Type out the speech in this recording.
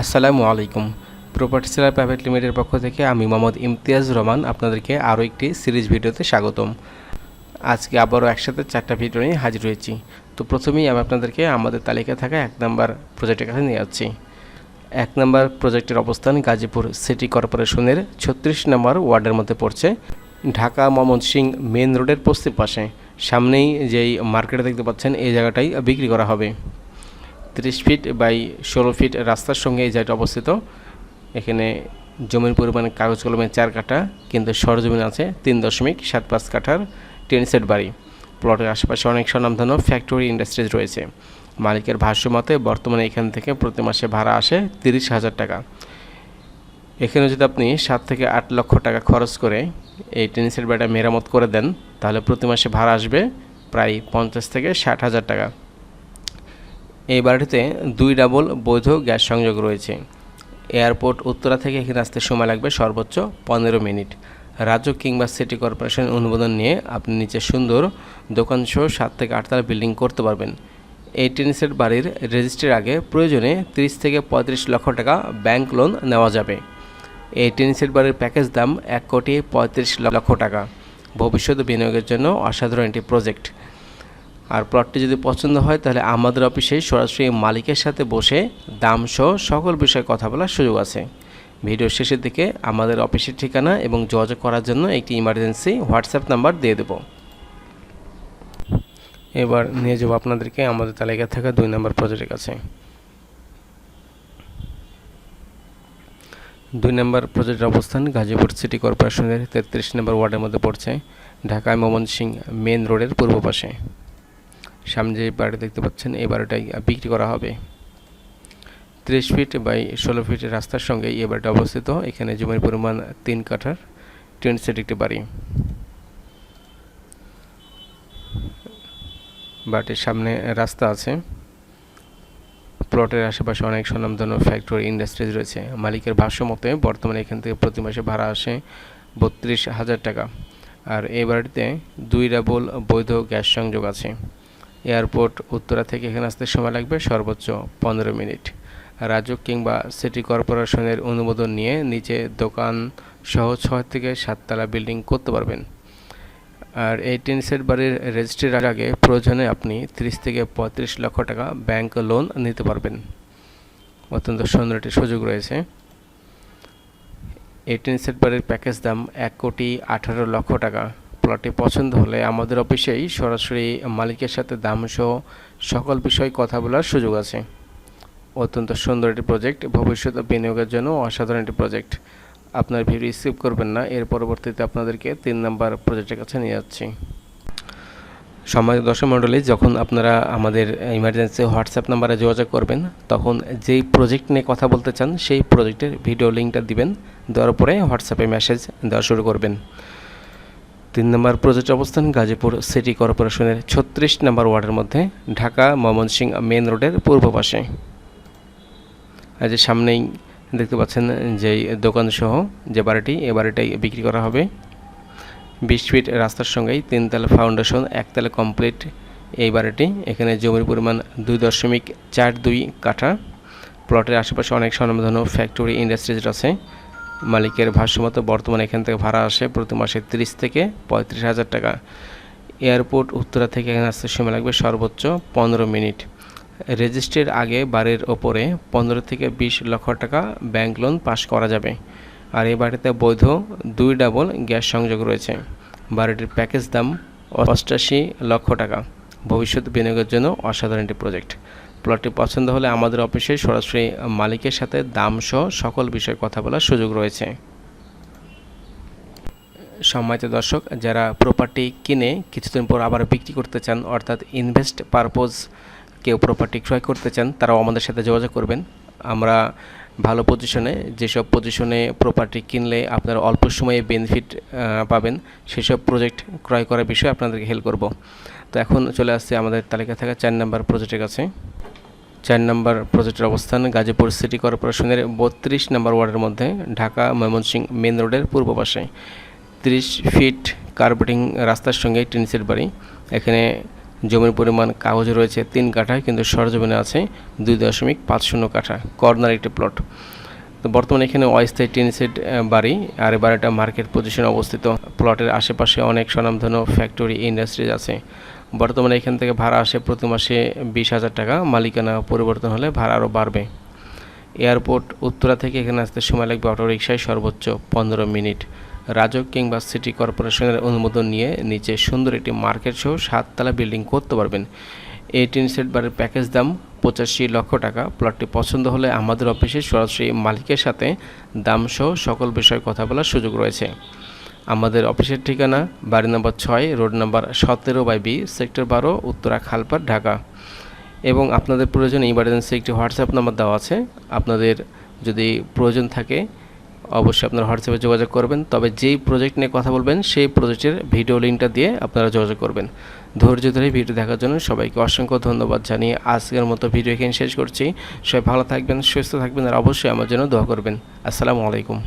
আসসালামু আলাইকুম। Property seller private লিমিটেডের পক্ষ থেকে আমি মোহাম্মদ ইমতিয়াজ রহমান আপনাদেরকে আরও একটি সিরিজ ভিডিওতে স্বাগতম। আজকে আবারও একসাথে চারটা ভিডিও নিয়ে হাজির হয়েছি। তো প্রথমেই আমি আপনাদেরকে আমাদের তালিকা থাকা এক নম্বর প্রজেক্টের কাছে নিয়ে যাচ্ছি। এক নম্বর প্রজেক্টের অবস্থান গাজীপুর সিটি কর্পোরেশনের ছত্রিশ নম্বর ওয়ার্ডের মধ্যে পড়ছে। ঢাকা ময়মনসিং মেন রোডের পশ্চিম পাশে। সামনেই যেই মার্কেটে দেখতে পাচ্ছেন, এই জায়গাটাই বিক্রি করা হবে। তিরিশ ফিট বাই ষোলো ফিট রাস্তার সঙ্গে এই জায়গাটা অবস্থিত। এখানে জমির পরিমাণ কাগজ কলমে চার কাঠা, কিন্তু সরজমিন আছে তিন দশমিক সাত পাঁচ কাঠার টেন সেট বাড়ি। প্লটের আশেপাশে অনেক স্বনামধন্য ফ্যাক্টরি ইন্ডাস্ট্রিজ রয়েছে। মালিকের ভাষ্য মতে, বর্তমানে এখান থেকে প্রতি মাসে ভাড়া আসে তিরিশ হাজার টাকা। এখানে যদি আপনি সাত থেকে আট লক্ষ টাকা খরচ করে এই টেন সেট বাড়িটা মেরামত করে দেন, তাহলে প্রতি মাসে ভাড়া আসবে প্রায় পঞ্চাশ থেকে ষাট হাজার টাকা। এই বাড়িতে দুই ডাবল বৈধ গ্যাস সংযোগ রয়েছে। এয়ারপোর্ট উত্তরা থেকে এখানে আসতে সময় লাগবে সর্বোচ্চ পনেরো মিনিট। রাজ্য কিংবা সিটি কর্পোরেশন অনুমোদন নিয়ে আপনি নিচে সুন্দর দোকানসহ সাত থেকে আটতলা বিল্ডিং করতে পারবেন। এই টেনিসের বাড়ির রেজিস্ট্রির আগে প্রয়োজনে তিরিশ থেকে পঁয়ত্রিশ লক্ষ টাকা ব্যাংক লোন নেওয়া যাবে। এই টেনিসের বাড়ির প্যাকেজ দাম এক কোটি পঁয়ত্রিশ লক্ষ টাকা। ভবিষ্যৎ বিনিয়োগের জন্য অসাধারণ একটি প্রজেক্ট। আর প্লটটি যদি পছন্দ হয়, তাহলে আমাদের অফিসে সরাসরি মালিকের সাথে বসে দাম সহ সকল বিষয়ে কথা বলার সুযোগ আছে। ভিডিও শেষের দিকে আমাদের অফিসের ঠিকানা এবং যোগাযোগ করার জন্য একটি ইমার্জেন্সি হোয়াটসঅ্যাপ নাম্বার দিয়ে দেব। এবার নিয়ে যাব আপনাদেরকে আমাদের তালিকা থাকা দুই নম্বর প্রজেক্টের কাছে। দুই নম্বর প্রজেক্টের অবস্থান গাজীপুর সিটি কর্পোরেশনের তেত্রিশ নম্বর ওয়ার্ডের মধ্যে পড়ছে ঢাকায় ময়মনসিং মেন রোডের পূর্ব পাশে। সামনে যে বাড়ি দেখতে পাচ্ছেন, এই বাড়িটাই বিক্রি করা হবে। ত্রিশ ফিট বাই ষোলো ফিট রাস্তার সঙ্গে এই বাড়িটা অবস্থিত। এখানে জমির পরিমাণ তিন কাঠার, টেন সেট একটি বাড়ি। বাড়িটির সামনে রাস্তা আছে। প্লটের আশেপাশে অনেক স্বনামধন্য ফ্যাক্টরি ইন্ডাস্ট্রিজ রয়েছে। মালিকের ভাষ্য মতে, বর্তমানে এখান থেকে প্রতি মাসে ভাড়া আসে বত্রিশ হাজার টাকা। আর এই বাড়িতে দুই ডাবল বৈধ গ্যাস সংযোগ আছে। এয়ারপোর্ট উত্তরা থেকে এখানে আসতে সময় লাগবে সর্বোচ্চ পনেরো মিনিট। রাজ্য কিংবা সিটি কর্পোরেশনের অনুমোদন নিয়ে নিচে দোকান সহ ছয় থেকে সাততলা বিল্ডিং করতে পারবেন। আর এই টেন সেট বাড়ির রেজিস্ট্রির আগে প্রয়োজনে আপনি তিরিশ থেকে পঁয়ত্রিশ লক্ষ টাকা ব্যাংক লোন নিতে পারবেন। অত্যন্ত সুন্দর একটি সুযোগ রয়েছে। এই টেন সেট বাড়ির প্যাকেজ দাম এক কোটি আঠারো লক্ষ টাকা। প্লটটি পছন্দ হলে আমাদের অফিসেই সরাসরি মালিকের সাথে দাম সহ সকল বিষয়ে কথা বলার সুযোগ আছে। অত্যন্ত সুন্দর একটি প্রজেক্ট ভবিষ্যৎ বিনিয়োগের জন্য অসাধারণ একটি প্রজেক্ট আপনার ভিডিও রিসিভ করবেন না, এর পরবর্তীতে আপনাদেরকে তিন নাম্বার প্রজেক্টের কাছে নিয়ে যাচ্ছি। সম্মানিত দর্শক মণ্ডলী, যখন আপনারা আমাদের ইমার্জেন্সি হোয়াটসঅ্যাপ নাম্বারে যোগাযোগ করবেন, তখন যেই প্রজেক্ট নিয়ে কথা বলতে চান, সেই প্রজেক্টের ভিডিও লিঙ্কটা দিবেন, দেওয়ার পরে হোয়াটসঅ্যাপে মেসেজ দেওয়া শুরু করবেন। তিন নম্বর প্রজেক্ট অবস্থান গাজীপুর সিটি কর্পোরেশনের ছত্রিশ নম্বর ওয়ার্ডের মধ্যে ঢাকা ময়মনসিং মেন রোডের পূর্ব পাশে। যে সামনেই দেখতে পাচ্ছেন যে দোকানসহ যে বাড়িটি, এ বাড়িটাই বিক্রি করা হবে। বিশ ফিট রাস্তার সঙ্গেই তিনতলা ফাউন্ডেশন, একতলা কমপ্লিট এই বাড়িটি। এখানে জমির পরিমাণ দুই দশমিক চার দুই কাঠা। প্লটের আশেপাশে অনেক স্বনামধন্য ফ্যাক্টরি ইন্ডাস্ট্রিজ আছে মালিকের ভাষ্যমতো বর্তমানে এখান থেকে ভাড়া আসে প্রতি মাসে তিরিশ থেকে পঁয়ত্রিশ হাজার টাকা। এয়ারপোর্ট উত্তরা থেকে এখানে আসতে সময় লাগবে সর্বোচ্চ পনেরো মিনিট। রেজিস্ট্রির আগে বাড়ির ওপরে পনেরো থেকে বিশ লক্ষ টাকা ব্যাংক লোন পাশ করা যাবে। আর এই বাড়িতে বৈধ দুই ডাবল গ্যাস সংযোগ রয়েছে। বাড়িটির প্যাকেজ দাম অষ্টাশি লক্ষ টাকা। ভবিষ্যৎ বিনিয়োগের জন্য অসাধারণ একটি প্রজেক্ট প্লটটি পছন্দ হলে আমাদের অফিসে সরাসরি মালিকের সাথে দাম সহ সকল বিষয়ে কথা বলার সুযোগ রয়েছে। সম্মানিত দর্শক, যারা প্রপার্টি কিনে কিছুদিন পর আবার বিক্রি করতে চান, অর্থাৎ ইনভেস্ট পারপোজ কেউ প্রপার্টি ক্রয় করতে চান, তারাও আমাদের সাথে যোগাযোগ করবেন। আমরা ভালো পজিশনে যেসব পজিশনে প্রপার্টি কিনলে আপনারা অল্প সময়ে বেনিফিট পাবেন, সেসব প্রজেক্ট ক্রয় করার বিষয়ে আপনাদেরকে হেল্প করব। তো এখন চলে আসছে আমাদের তালিকা থাকা চার নম্বর প্রজেক্টের কাছে। চার নম্বর প্রজেক্টের অবস্থান গাজীপুর সিটি কর্পোরেশনের বত্রিশ নম্বর ওয়ার্ডের মধ্যে, ঢাকা ময়মনসিং মেন রোডের পূর্ব পাশে। তিরিশ ফিট কার্পেটিং রাস্তার সঙ্গে টিনসের বাড়ি। এখানে জমির পরিমাণ কাগজ রয়েছে তিন কাঠা, কিন্তু সরজমিনে আছে দুই দশমিক পাঁচ শূন্য কাঠা, কর্নার একটি প্লট তো বর্তমানে এখানে অস্থায়ী টিন সেট বাড়ি, আর এই বাড়িটা মার্কেট পজিশনে অবস্থিত। প্লটের আশেপাশে অনেক স্বনামধন্য ফ্যাক্টরি ইন্ডাস্ট্রিজ আছে। বর্তমানে এখান থেকে ভাড়া আসে প্রতি মাসে বিশ হাজার টাকা। মালিকানা পরিবর্তন হলে ভাড়া আরও বাড়বে। এয়ারপোর্ট উত্তরা থেকে এখানে আসতে সময় লাগবে অটো রিক্সায় সর্বোচ্চ পনেরো মিনিট। রাজক কিংবা সিটি কর্পোরেশনের অনুমোদন নিয়ে নিচে সুন্দর একটি মার্কেট সহ সাততলা বিল্ডিং করতে পারবেন। এই টিন সেট বাড়ির প্যাকেজ দাম পঁচাশি লক্ষ টাকা। প্লটটি পছন্দ হলে আমাদের অফিসে সরাসরি মালিকের সাথে দাম সহ সকল বিষয়ে কথা বলার সুযোগ রয়েছে। আমাদের অফিসের ঠিকানা বাড়ি নম্বর ছয়, রোড নম্বর সতেরো বাই বি, সেক্টর বারো, উত্তরা খালপাট, ঢাকা। এবং আপনাদের প্রয়োজন ইমার্জেন্সি একটি হোয়াটসঅ্যাপ নাম্বার দেওয়া আছে। আপনাদের যদি প্রয়োজন থাকে, অবশ্যই আপনারা হোয়াটসঅ্যাপে যোগাযোগ করবেন। তবে যেই প্রজেক্ট নিয়ে কথা বলবেন, সেই প্রজেক্টের ভিডিও লিঙ্কটা দিয়ে আপনারা যোগাযোগ করবেন। ধৈর্য ধরে ভিডিও দেখার জন্য সবাইকে অসংখ্য ধন্যবাদ জানিয়ে আজকের মতো ভিডিও এখানে শেষ করছি। সবাই ভালো থাকবেন, সুস্থ থাকবেন, আর অবশ্যই আমার জন্য দোয়া করবেন। আসসালামু আলাইকুম।